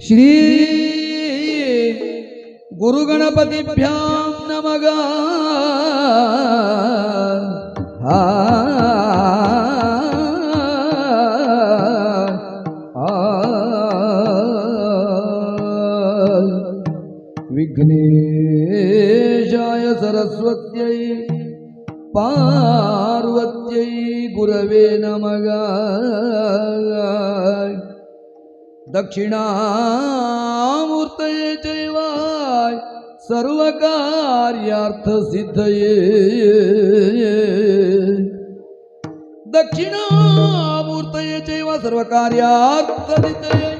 ಶ್ರೀ ಗುರುಗಣಪತಿಭ್ಯಾಂ ನಮಗ ಆ ಆ ವಿಘ್ನೇಶಾಯ ಸರಸ್ವತ್ಯೈ ಪಾರ್ವತ್ಯೈ ಗುರವೇ दक्षिणामूर्तये जैवाय सर्व कार्यार्थसिद्धये दक्षिणामूर्तये जैव सर्व कार्यार्थसिद्धये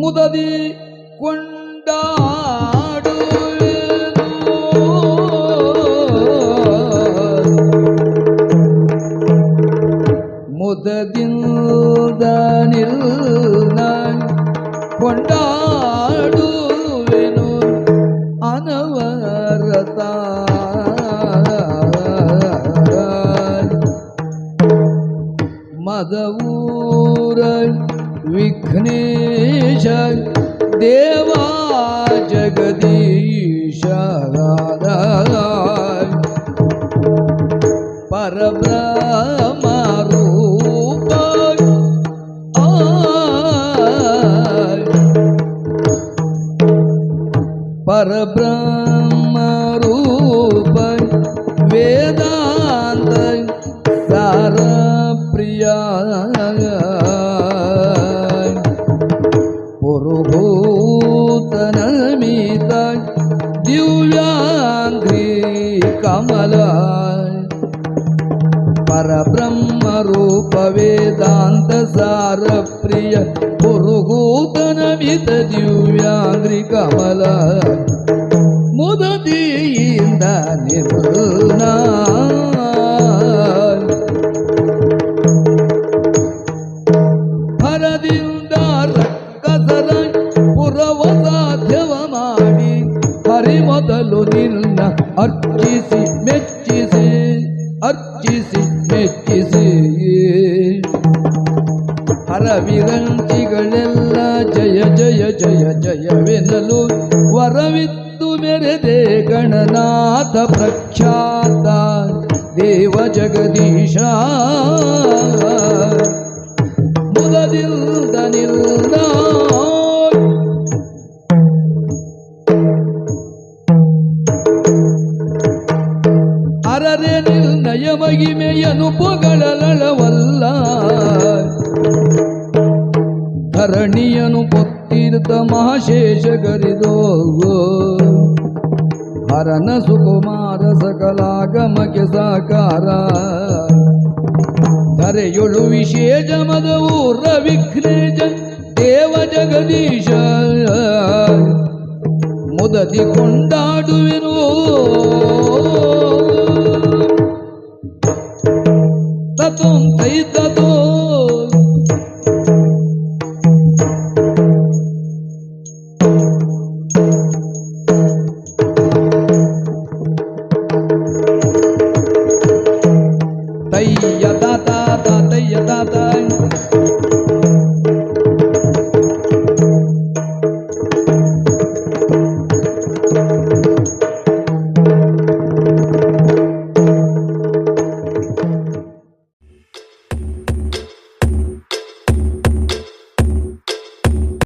मुददी कोंडा पादवूर विघ्नेश देवा जगदीश परब्रह्म रूप परब्रह्म रूप वेदांत सारा கமலாய் பரபிரம்ம ரூப வேதாந்த சார பிரிய புருகூதனமித திவ்யாங்கிரி கமலாய் முததியின் நிபுண ಮೊದಲು ನಿನ್ನ ಅರ್ಚಿಸಿ ಮೆಚ್ಚಿಸಿ ಅರ್ಚಿಸಿ ಮೆಚ್ಚಿಸಿ. ಹರವಿರಂಚಿಗಳೆಲ್ಲ ಜಯ ಜಯ ಜಯ ಜಯವೆನಲು ವರವಿತ್ತು ಮೆರೆದೆ ಗಣನಾಥ ಪ್ರಖ್ಯಾತ ದೇವ ಜಗದೀಶ. ಮುದದಿಂದ ನಿಲ್ಲ ನಿರ್ಣಯ ಮಹಿಮೆಯನು ಪೊಗಳಲಳವಲ್ಲ ಧರಣಿಯನು ಪೊತ್ತಿರ್ತ ಮಹಾಶೇಷ ಕರಿದೋ ಹರನ ಸುಕುಮಾರ ಸಕಲಾಗಮಕ್ಕೆ ಸಾಕಾರ. ಧರೆಯೊಳು ವಿಶೇಷ ಮದವು ರವಿಘ್ನೇಶ ದೇವ ಜಗದೀಶ. ಮುದದಿ ಕೊಂಡಾಡುವೆನು